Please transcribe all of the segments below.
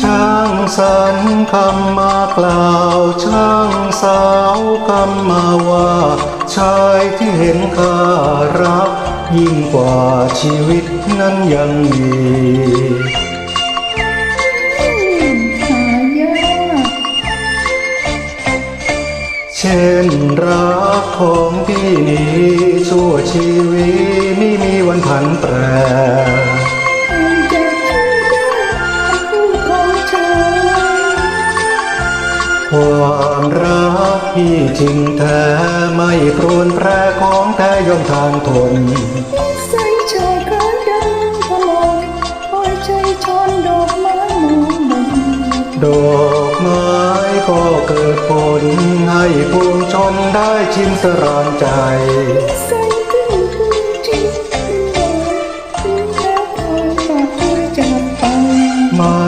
สรรค์คำมากล่าว ช่างสาวคำมาว่า ชายที่เห็นค่ารัก ยิ่งกว่าชีวิตนั้นยังมีหายากเช่นรักของพี่นี้ชั่วชีวิตไม่มีวันผันแปร ความรักพี่จริงแท้ไม่ครวนแปรของแท้ย่อมทานทนใส่ชายขาดำพลอยคอยใจชอนดอกไม้มองมนดอกไม้ก็เกิดผลให้ปวงชนได้ชิมสรานใจ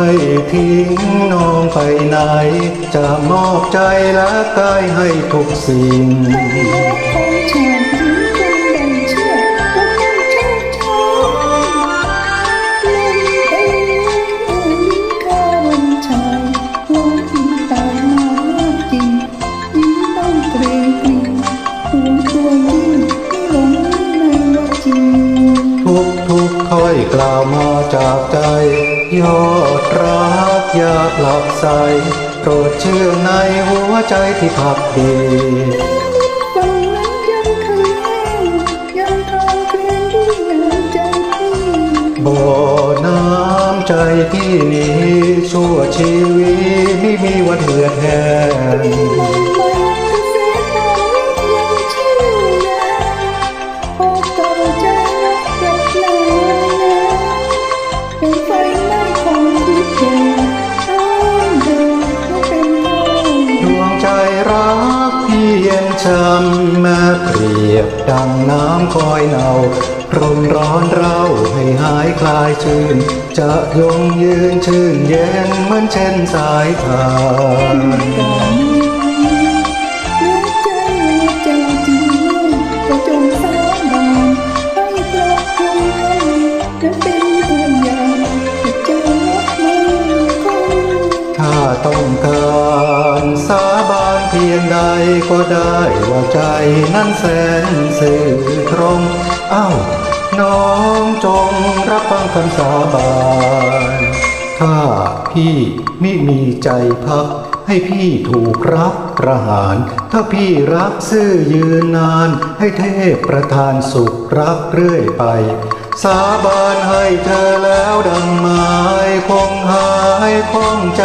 ไม่ทิ้งน้องไปไหน จะมอบใจและกายให้ทุกสิ่ง ยกล่าวมาจากใจ ยอดรักอยากหลับใสโปรดเชื่อในหัวใจที่พักดีฝั่งนั้นยังคยแห้งยังทอเกรงด้วยน้ำใจพี่บ่อน้ำใจที่นี้ชั่วชีวิตไม่มีวันเหือดแห้ง ช้ำแม้เปรียบดังน้ำคอยเนาร้มร้อนเราให้หายคลายชื่น จะยงยืนชื่นเย็นเหมือนเช่นสายทานก่อนหัวใจหัวใจจริงจะจงสาบานให้ปลอบใจและเป็นพยานจะเจรักมันคงถ้าต้องการสาบา พียงใดก็ได้ว่าใจนั้นแสนสื่อตรงเอ้าน้องจงรับฟังคำสาบานถ้าพี่ไมิมีใจพัก ให้พี่ถูกรักประหาร ถ้าพี่รักซื่อยืนนาน ให้เทพประทานสุขรักเรื่อยไป สาบานให้เธอแล้วดังไม้คงหายคงใจ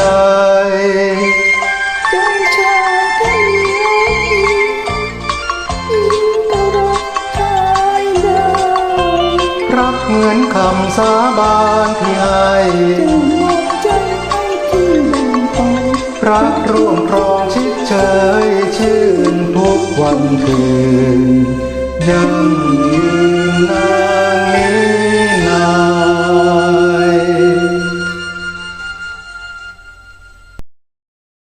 คำสาบานที่ให้จะมอรักร่วมครองชิดเชยชื่นทุกวันคืนยังยืน